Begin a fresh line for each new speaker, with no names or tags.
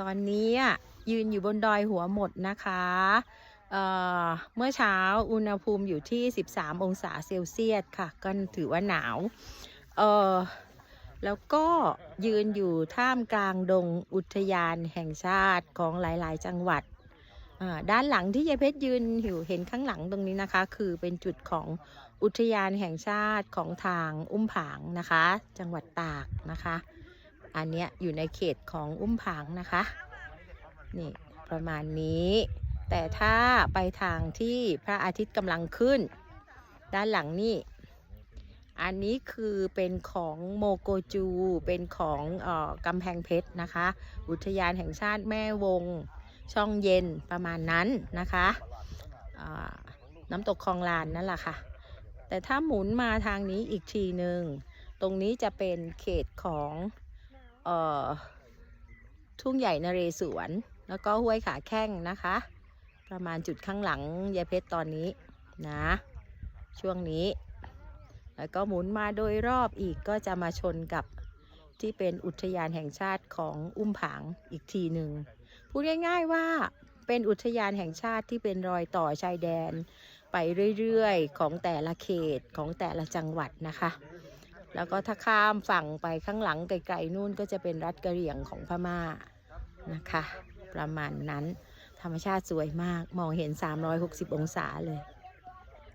ตอนนี้ยืนอยู่บนดอยหัวหมดนะคะเเมื่อเช้าอุณหภูมิอยู่ที่ 13 องศาเซลเซียสค่ะ ก็ถือว่าหนาวเออแล้วก็ยืนอยู่ท่ามกลางดงอุทยานแห่งชาติของหลาย ๆ จังหวัด ด้านหลังที่ยายเพชรยืนอยู่เห็นข้างหลังตรงนี้นะคะ คือเป็นจุดของอุทยานแห่งชาติของทางอุ้มผางนะคะ จังหวัดตากนะคะ อันเนี้ยอยู่ในเขตของอุ้มผางนะคะ นี่ประมาณนี้ แต่ถ้าไปทางที่พระอาทิตย์กำลังขึ้น ด้านหลังนี่ อันนี้คือเป็นของโมโกจู เป็นของออกำแพงเพชรนะคะ อุทยานแห่งชาติแม่วง ช่องเย็นประมาณนั้นนะคะน้ำตกคลองลานนั่นแหละค่ะ แต่ถ้าหมุนมาทางนี้อีกทีหนึ่ง ตรงนี้จะเป็นเขตของ ทุ่งใหญ่นเรศวร แล้วก็ห้วยขาแข้งนะคะ ประมาณจุดข้างหลังยายเพชรตอนนี้นะ ช่วงนี้ แล้วก็หมุนมาโดยรอบอีกก็จะมาชนกับที่เป็นอุทยานแห่งชาติของอุ้มผางอีกทีหนึ่งพูดง่ายๆว่าเป็นอุทยานแห่งชาติที่เป็นรอยต่อชายแดน ไปเรื่อยๆ ของแต่ละเขตของแต่ละจังหวัดนะคะ แล้วก็ถ้าข้ามฝั่งไปข้างหลังไกลๆนู่นก็จะเป็นรัฐกะเหรี่ยงของพม่านะคะ ประมาณนั้นธรรมชาติสวยมากมองเห็น 360 องศาเลย